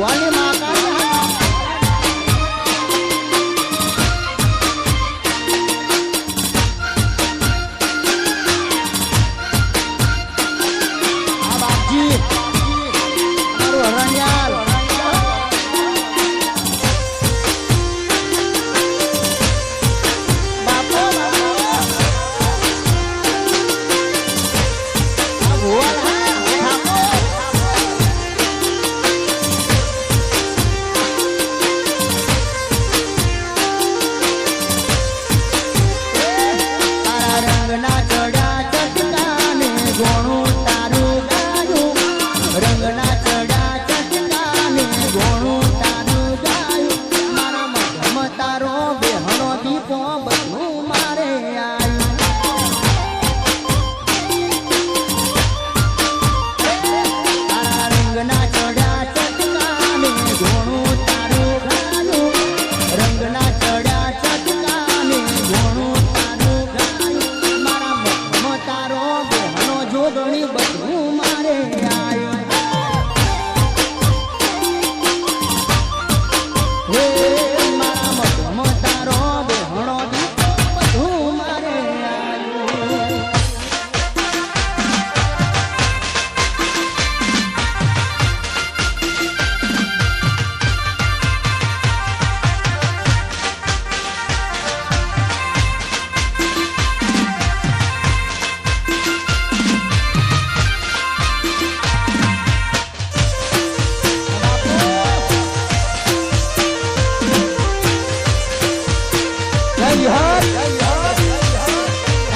મારી moon.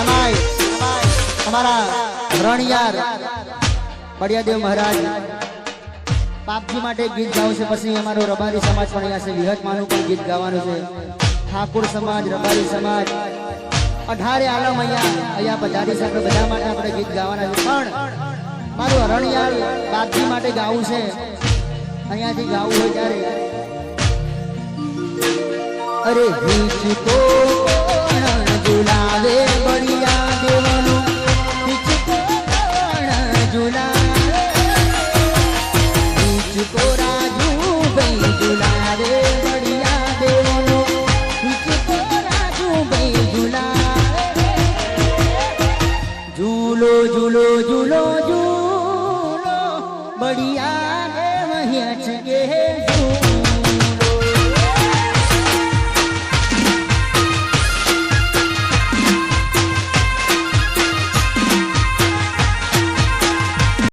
એમાય અમારા રણિયાર પડિયાદેવ મહારાજ. પાપજી માટે ગીત ગાવું છે, પછી અમારો રબારી સમાજ પણ અહીંયા છે. વિહત માનું પણ ગીત ગાવાનું છે. ઠાકોર સમાજ, રબારી સમાજ. અઢારે આલમ અહીંયા અહીંયા પધારી છે. આપણે બધા માટે આપણે ગીત ગાવાના પણ મારું રણિયાર બાપજી માટે ગાવું છે. અહીંયાથી ગાવું હોય ત્યારે અરે હિચકો કોણ ઝુલાવે બળિયા દેવનો. હિચકો કોણ ઝુલાવે રાજુ ભાઈ ઝુલાવે બળિયા દેવનો. હિચકો રાજુ ભાઈ ઝુલાવે ઝૂલો ઝૂલો ઝૂલો ઝૂલો બળિયા દેવ હિચકે ઝૂલો.